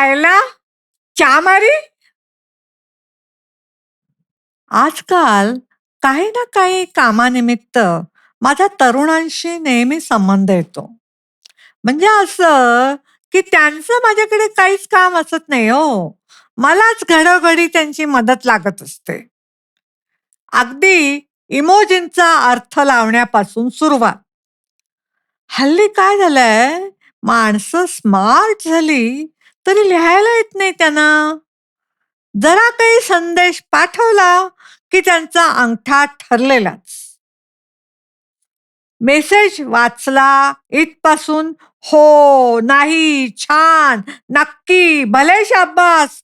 आयला चामारी आजकाल काही ना काही कामानिमित्त माझा तरुणांशी नेहमी संबंध येतो. म्हणजे असं की त्यांचं माझ्याकडे काहीच काम असत नाही हो. मलाच घडोघडी त्यांची मदत लागत असते. अगदी इमोजींचा अर्थ लावण्यापासून सुरुवात. हल्ली काय झालंय? माणसं स्मार्ट झाली तरी लिहायला येत नाही त्यांना. जरा काही संदेश पाठवला की त्यांचा अंगठा ठरलेलाच. मेसेज वाचला इथपासून हो नाही छान नक्की भले शाब्बास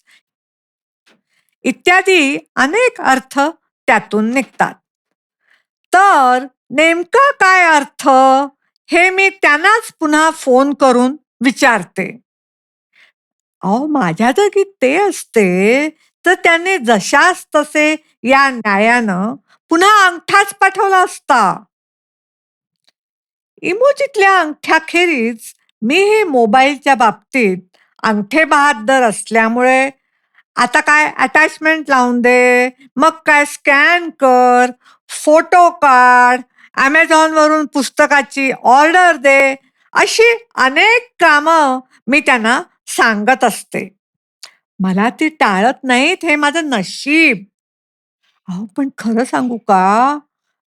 इत्यादी अनेक अर्थ त्यातून निघतात. तर नेमका काय अर्थ? हे मी त्यांनाच पुन्हा फोन करून विचारते. अहो माझ्या जागी ते असते तर त्याने जशास तसे या न्यायानं पुन्हा अंगठाच पाठवला असता. इमोजीतल्या अंगठ्याखेरीज मी हे मोबाईलच्या बाबतीत अंगठे बहादर असल्यामुळे आता काय अटॅचमेंट लावून दे मग काय स्कॅन कर फोटो काढ ॲमेझॉन वरून पुस्तकाची ऑर्डर दे अशी अनेक कामं मी त्यांना सांगत असते. मला ती टाळत नाहीत हे माझं नशीब. अहो पण खरं सांगू का?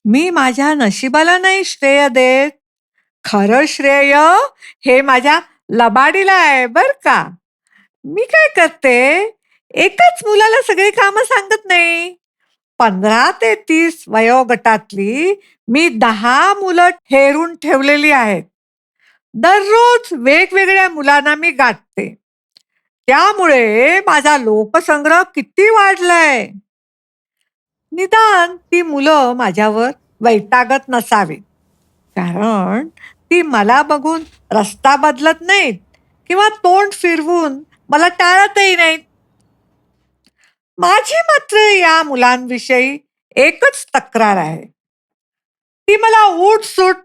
मी माझ्या नशिबाला नाही श्रेय देत. खरं श्रेय हे माझ्या लबाडीला आहे बर का? मी काय करते? एकाच मुलाला सगळी कामं सांगत नाही. पंधरा ते तीस वयोगटातली मी दहा मुलं ठेरून ठेवलेली आहेत. दररोज वेगवेगळ्या मुलांना मी गाठते. त्यामुळे माझा लोकसंग्रह किती वाढलाय. निदान ती मुलं माझ्यावर वैतागत नसावीत. कारण ती मला बघून रस्ता बदलत नाहीत किंवा तोंड फिरवून मला टाळतही नाहीत. माझी मात्र या मुलांविषयी एकच तक्रार आहे. ती मला उठ सूट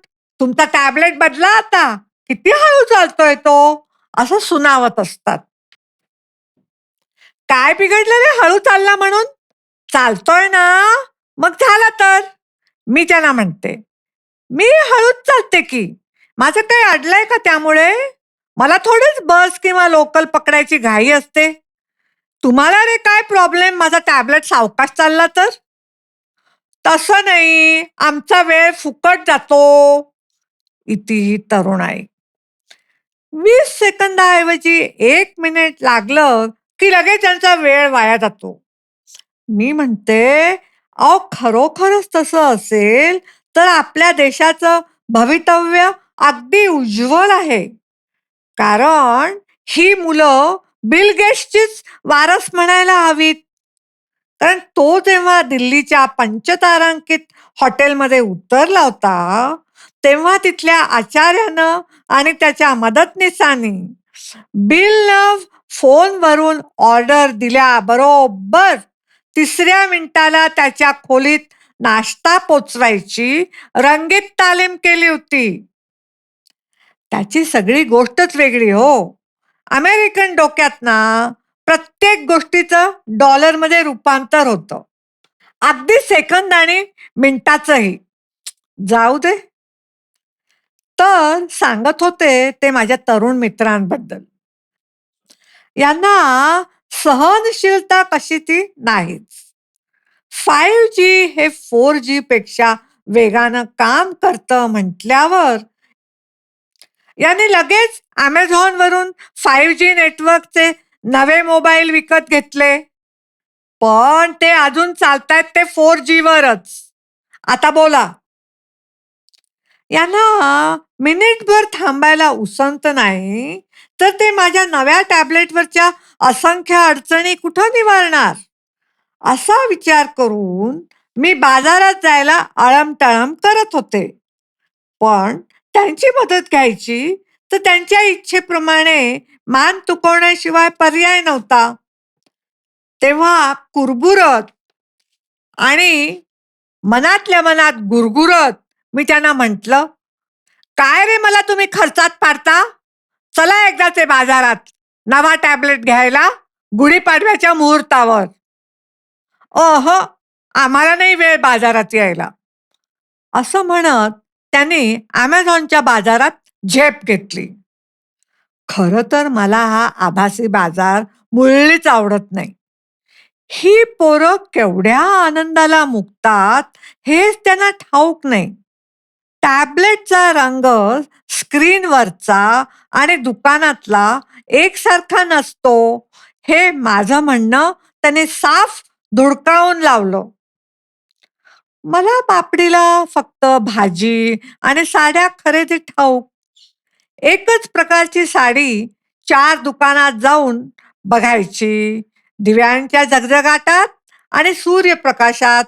तुमचा टॅबलेट बदला आता. किती हळू चालतोय तो? असं सुनावत असतात. काय बिघडलं रे हळू चालला म्हणून? चालतोय ना? मग झाला तर? मी त्यांना म्हणते मी हळूच चालते की. माझं काही अडलंय का त्यामुळे? मला थोडीच बस किंवा लोकल पकडायची घाई असते. तुम्हाला रे काय प्रॉब्लेम? माझा टॅबलेट सावकाश चालला तर? तसं नाही. आमचा वेळ फुकट जातो. इतीही तरुणाई. वीस सेकंदाऐवजी एक मिनिट लागलं की लगेच त्यांचा वेळ वाया जातो. मी म्हणते अहो खरोखरच तसं असेल तर आपल्या देशाचं भवितव्य अगदी उज्ज्वल आहे. कारण ही मुलं बिल गेट्सचीच वारस म्हणायला हवीत. कारण तो जेव्हा दिल्लीच्या पंचतारांकित हॉटेलमध्ये उतरला होता तेव्हा तिथल्या आचार्यानं आणि त्याच्या मदतनीसांनी बिल फोनवरून ऑर्डर दिल्या बरोबर. तिसऱ्या मिनिटाला त्याच्या खोलीत नाश्ता पोचवायची रंगीत तालीम केली होती. त्याची सगळी गोष्टच वेगळी हो. अमेरिकन डोक्यात ना प्रत्येक गोष्टीचं डॉलरमध्ये रूपांतर होतं. अगदी सेकंद आणि मिनिटाचंही. जाऊ दे. तर सांगत होते ते माझ्या तरुण मित्रांबद्दल. यांना सहनशीलता कशी ती नाहीच. फाईव्ह जी हे फोर जी पेक्षा वेगानं काम करतं म्हटल्यावर याने लगेच अमेझॉन वरून फाईव्ह जी नेटवर्कचे नवे मोबाईल विकत घेतले. पण ते अजून चालतायत ते फोर जीवरच आता बोला यांना मिनिटभर थांबायला उसंत नाही तर ते माझ्या नव्या टॅबलेटवरच्या असंख्य अडचणी कुठं निवारणार? असा विचार करून मी बाजारात जायला आळमटाळम करत होते. पण त्यांची मदत घ्यायची तर त्यांच्या इच्छेप्रमाणे मान तुकवण्याशिवाय पर्याय नव्हता. तेव्हा कुरबुरत आणि मनातल्या मनात गुरगुरत मी त्यांना म्हटलं काय रे मला तुम्ही खर्चात पाडता चला एकदाचे बाजारात नवा टॅबलेट घ्यायला गुढीपाडव्याच्या मुहूर्तावर. ओहो आम्हाला नाही वेळ बाजारात यायला. असं म्हणत त्यांनी अमेझॉनच्या बाजारात झेप घेतली. खरं तर मला हा आभासी बाजार मुळीच आवडत नाही. ही पोरं केवढ्या आनंदाला मुकतात हेच त्यांना ठाऊक नाही. टॅबलेटचा रंग स्क्रीनवरचा आणि दुकानातला एकसारखा नसतो हे माझं म्हणणं त्याने साफ धुडकावून लावलं. मला पापडीला फक्त भाजी आणि साड्या खरेदी ठाऊक. एकच प्रकारची साडी चार दुकानात जाऊन बघायची. दिव्यांच्या जगजगाटात आणि सूर्यप्रकाशात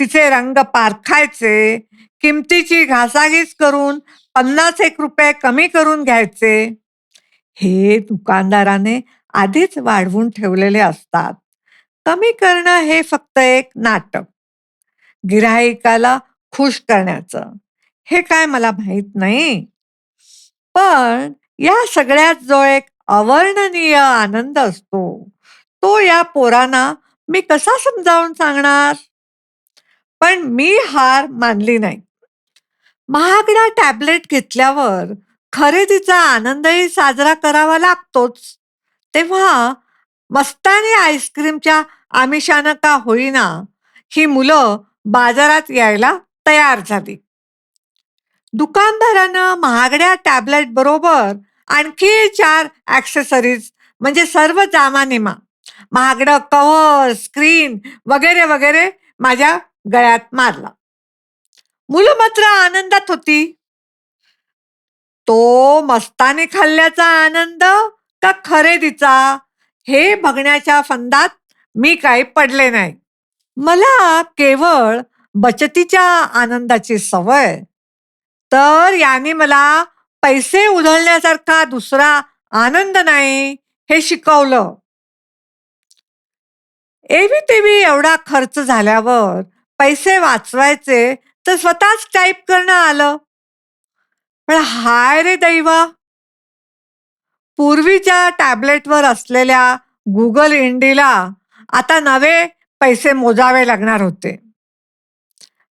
तिचे रंग पारखायचे. किमतीची घासाघीस करून पन्नास एक रुपये कमी करून घ्यायचे हे दुकानदाराने आधीच वाढवून ठेवलेले असतात. कमी करणं हे फक्त एक नाटक. गिराहिकाला खुश करण्याचं. हे काय मला माहीत नाही. पण या सगळ्यात जो एक अवर्णनीय आनंद असतो. तो या पोरांना मी कसा समजावून सांगणार? पण मी हार मानली नाही. महागडा टॅबलेट घेतल्यावर खरेदीचा आनंदही साजरा करावा लागतोच. तेव्हा मस्तानी आईस्क्रीमच्या आमिषानं का होईना ही मुलं बाजारात यायला तयार झाली. दुकानदारानं महागड्या टॅबलेट बरोबर आणखी चार ऍक्सेसरीज म्हणजे सर्व जामानिमा महागडं कव्हर स्क्रीन वगैरे वगैरे माझ्या गळ्यात मारला. मुलं मात्र आनंदात होती. तो मस्तानी खाल्ल्याचा आनंद का खरेदीचा हे बघण्याच्या फंदात मी काही पडले नाही. मला केवळ बचतीच्या आनंदाची सवय. तर याने मला पैसे उधळण्यासारखा दुसरा आनंद नाही हे शिकवलं. एवी तेवी एवढा खर्च झाल्यावर पैसे वाचवायचे तर स्वतःच टाईप करणं आलं. पण हाय रे दैवा! पूर्वीच्या टॅबलेटवर असलेल्या गुगल इंडीला आता नवे पैसे मोजावे लागणार होते.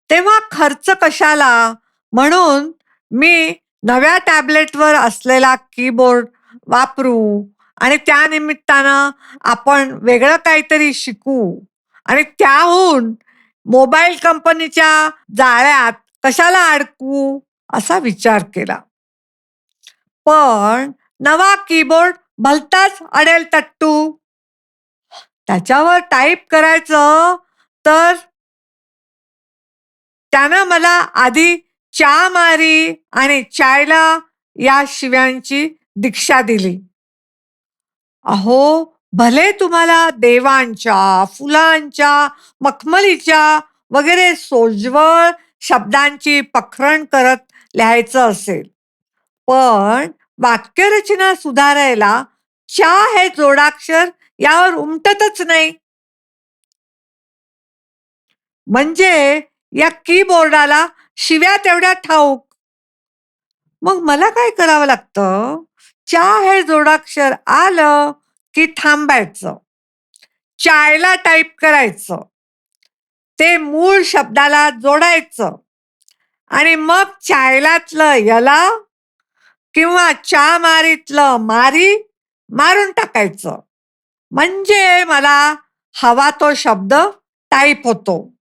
तेव्हा खर्च कशाला? म्हणून मी नव्या टॅबलेटवर असलेला कीबोर्ड वापरू आणि त्या निमित्तानं आपण वेगळं काहीतरी शिकू आणि त्याहून मोबाईल कंपनीच्या जाळ्यात कशाला अडकू? असा विचार केला. पण नवा कीबोर्ड भलताच अडेल तट्टू. त्याच्यावर टाईप करायचं तर? त्यानं मला आधी चा मारी आणि चायला या शिव्यांची दीक्षा दिली. अहो भले तुम्हाला देवांच्या फुलांच्या मखमलीच्या वगैरे सोज्वळ शब्दांची पखरण करत लिहायचं असेल पण वाक्यरचना सुधारायला चा हे जोडाक्षर यावर उमटतच नाही. म्हणजे या कीबोर्डाला शिव्या तेवढ्या ठाऊक. मग मला काय करावं लागतं? चा हे जोडाक्षर आलं की थांबायचं. चायला टाईप करायचं. ते मूळ शब्दाला जोडायचं. आणि मग चायलातलं यला किंवा चा मारीतलं मारी मारून टाकायचं. म्हणजे मला हवा तो शब्द टाईप होतो.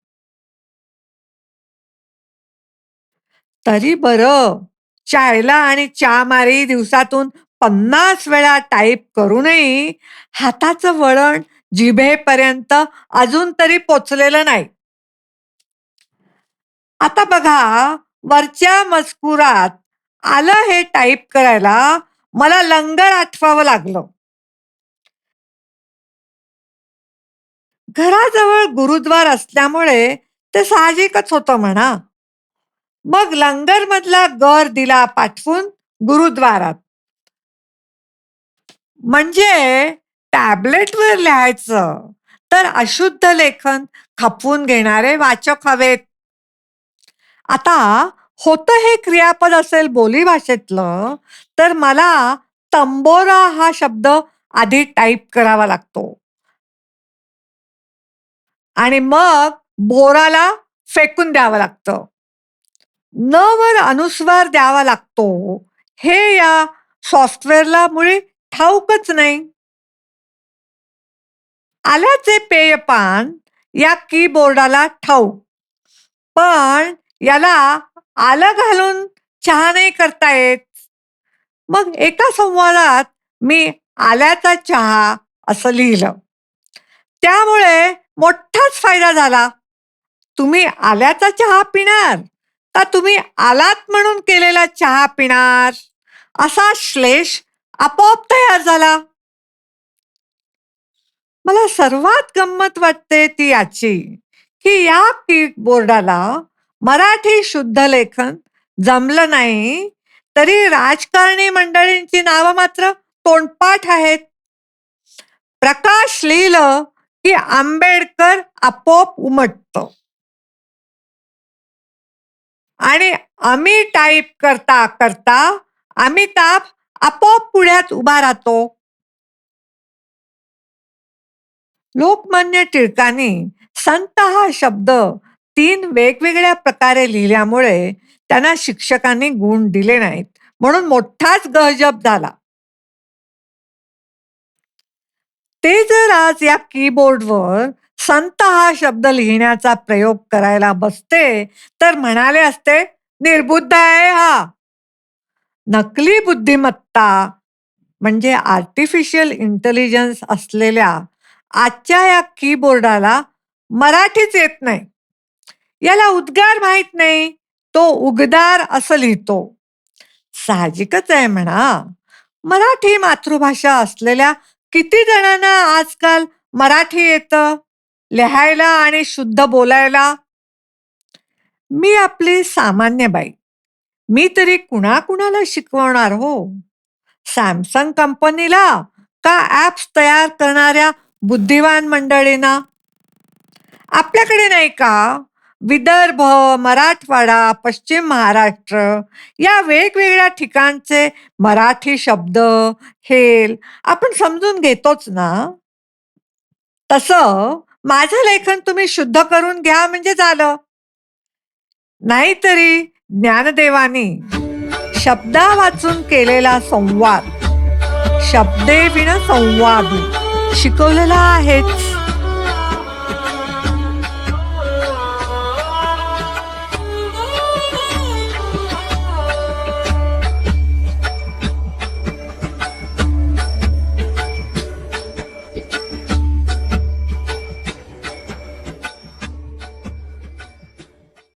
तरी बरं चायला आणि चा मारी दिवसातून पन्नास वेळा टाईप करूनही हाताचं वळण जिभेपर्यंत अजून तरी पोचलेलं नाही. आता बघा वरच्या मजकुरात आलं हे टाईप करायला मला लंगर आठवावं लागलं. घराजवळ गुरुद्वार असल्यामुळे ते साहजिकच होतं म्हणा. मग लंगर मधला गर दिला पाठवून गुरुद्वारात. म्हणजे टॅबलेटवर लिहायचं. तर अशुद्ध लेखन खपवून घेणारे वाचक हवेत. आता होतं हे क्रियापद असेल बोली भाषेतलं तर मला तंबोरा हा शब्द आधी टाईप करावा लागतो. आणि मग बोराला फेकून द्यावं लागतं. न वर अनुस्वार द्यावा लागतो. हे या सॉफ्टवेअरला मुळे ठाऊकच नाही. आल्याचे पेयपान या कीबोर्डाला ठाऊक. पण याला आलं घालून चहा नाही करता येत. मग एका संवादात मी आल्याचा चहा असं लिहिलं. त्यामुळे मोठाच फायदा झाला. तुम्ही आल्याचा चहा पिणार का तुम्ही आलात म्हणून केलेला चहा पिणार? असा श्लेष आपोआप तयार झाला. मला सर्वात गंमत वाटते ती याची की या कीबोर्डाला मराठी शुद्ध लेखन जमलं नाही तरी राजकारणी मंडळींची नावं मात्र तोंडपाठ आहेत. प्रकाश लिहिलं की आंबेडकर आपोआप उमटत. आणि आम्ही टाईप करता करता अमिताभ आपोआप पुण्यात उभा राहतो. लोकमान्य टिळकांनी संत हा शब्द तीन वेगवेगळ्या प्रकारे लिहिल्यामुळे त्यांना शिक्षकांनी गुण दिले नाहीत. म्हणून मोठाच गहजब झाला. ते जर आज या कीबोर्डवर संत हा शब्द लिहिण्याचा प्रयोग करायला बसते तर म्हणाले असते निर्बुद्ध आहे हा. नकली बुद्धिमत्ता म्हणजे आर्टिफिशियल इंटेलिजन्स असलेल्या आजच्या या कीबोर्डाला मराठीच येत नाही. याला उद्गार माहीत नाही. तो उगदार असं लिहितो. साहजिकच आहे म्हणा. मराठी मातृभाषा असलेल्या किती जणांना आजकाल मराठी येतं? लिहायला आणि शुद्ध बोलायला? मी आपली सामान्य बाई. मी तरी कुणाकुणाला शिकवणार हो? सॅमसंग कंपनीला का ॲप्स तयार करणाऱ्या बुद्धिवान मंडळींना? आपल्याकडे नाही का? विदर्भ मराठवाडा पश्चिम महाराष्ट्र या वेगवेगळ्या ठिकाणचे मराठी शब्द हेल आपण समजून घेतोच ना? तसं माझं लेखन तुम्ही शुद्ध करून घ्या म्हणजे झालं. नाहीतरी ज्ञानदेवानी शब्दा वाचून केलेला संवाद शब्दे विण संवाद शिकवलेला आहेच.